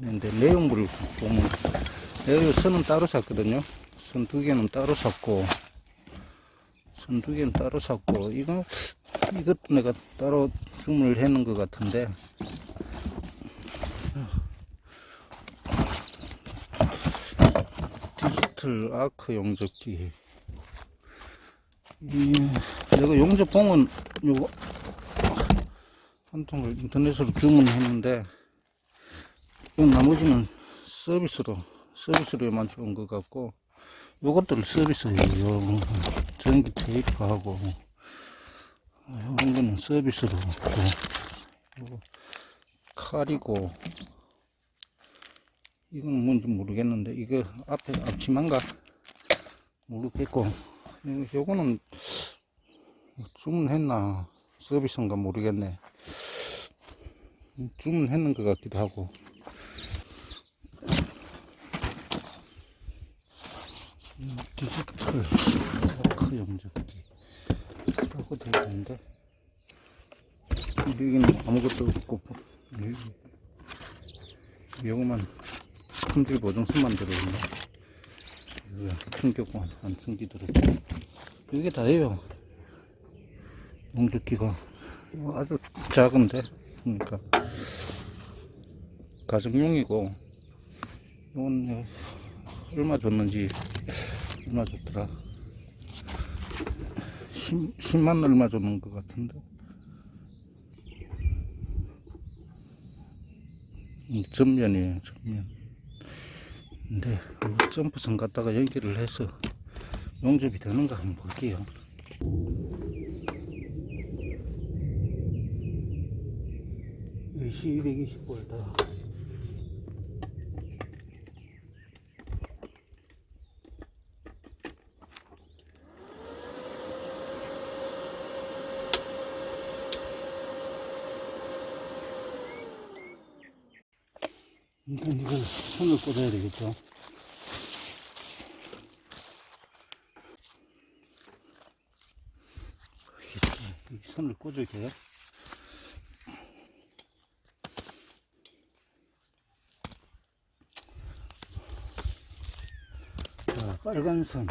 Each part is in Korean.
근데 내용물을 보면 내가 선은 따로 샀거든요. 선 두 개는 따로 샀고 선 두 개는 따로 샀고 이거 이것도 내가 따로 주문을 했는 것 같은데 디지털 아크 용접기 이 내가 용접봉은 요거 한 통을 인터넷으로 주문했는데 이 나머지는 서비스로 서비스로만 좋은 것 같고 요것들 서비스예요 요 전기 테이프하고 이런 거는 서비스로 칼이고 이건 뭔지 모르겠는데 이거 앞에 앞치마인가 모르겠고 요- 요거는 주문했나 서비스인가 모르겠네. 주문했는 것 같기도 하고 음, 디지털 워크 영접기 라고 되어 있는데. 여기는 아무것도 없고. 여기. 요거만 품질 보증서만 들어있네 여기 충격고 안 충기 들어있고 이게 다예요. 용접기가. 아주 작은데? 그러니까. 가정용이고. 이건 얼마 줬는지 얼마 줬더라? 10, 10 만 얼마 줬는 것 같은데? 음, 전면이에요 전면. 근데 이 점프선 갖다가 연결을 해서 용접이 되는가 한번 볼게요. AC 220V 일단 이걸 손을 꽂아야 되겠죠. 이 손을 꽂을게요. 자, 빨간 선.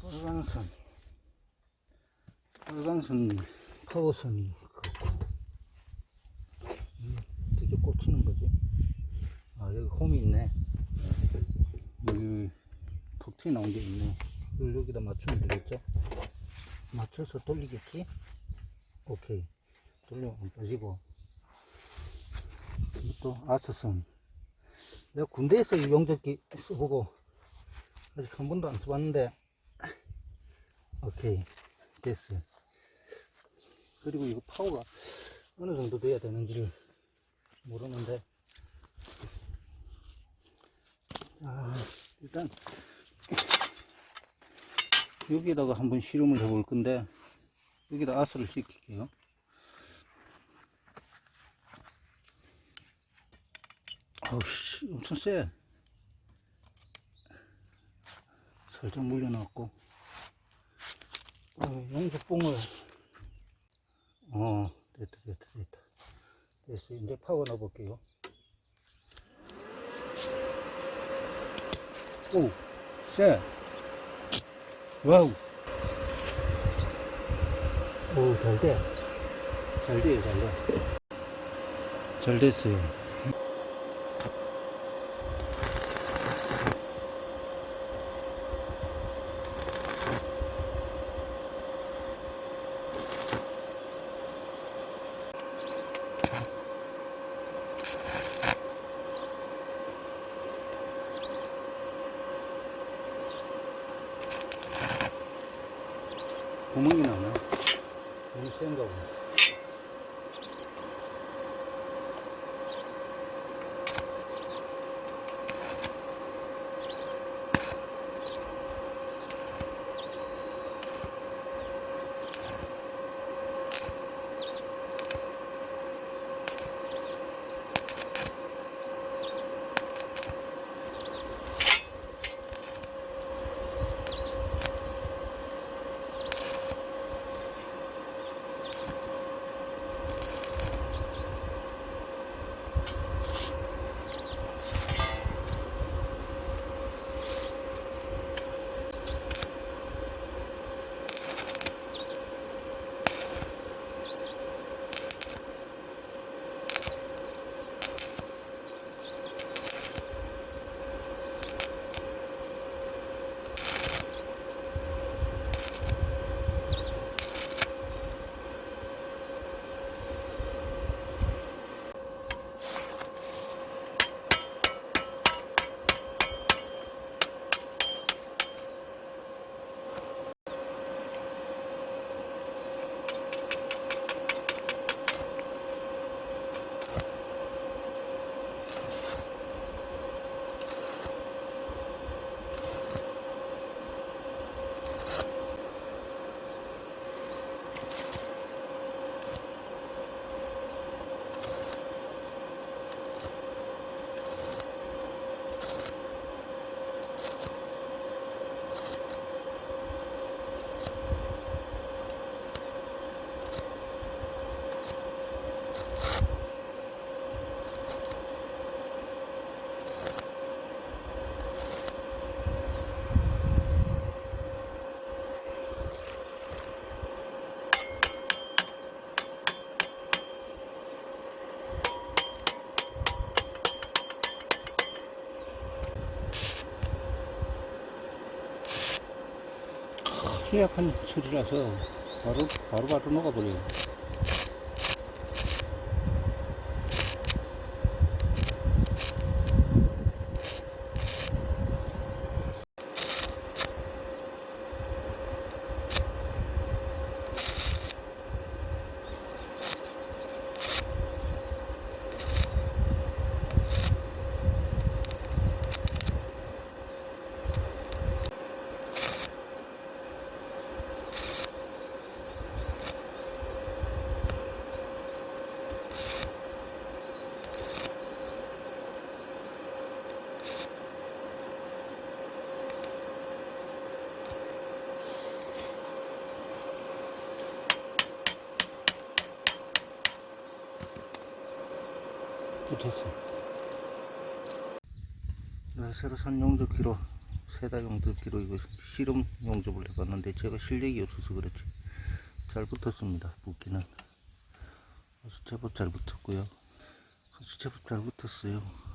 빨간 선. 빨간 선, 파워선이 그거. 어떻게 꽂히는 거지? 아, 여기 홈이 있네. 여기 톡 튀어 나온 게 있네. 여기다 맞추면 되겠죠? 맞춰서 돌리겠지? 오케이. 돌리면 안 빠지고. 또 아스선. 내가 군대에서 이 용접기 써보고 아직 한 번도 안 써봤는데 오케이 됐어 그리고 이거 파워가 어느 정도 돼야 되는지를 모르는데 아, 일단 여기다가 한번 실험을 해볼 건데 여기다 아스를 시킬게요. 아우씨 엄청 세 살짝 물려놨고. 어, 용접봉을. 어 됐다 됐다 됐다. 됐어 이제 파워 넣어볼게요 오, 쎄. 와우. 오, 잘 돼. 잘 돼요, 잘 돼. 잘 됐어요. 구멍이 나네. 너무 센가 보네. 취약한 철이라서 바로 바로 바로 녹아버려요. 붙었어. 네, 새로 산 용접기로 세다 용접기로 이거 실험 용접을 해봤는데 제가 실력이 없어서 그렇지 잘 붙었습니다. 붓기는 아주 제법 잘 붙었고요. 아주 제법 잘 붙었어요.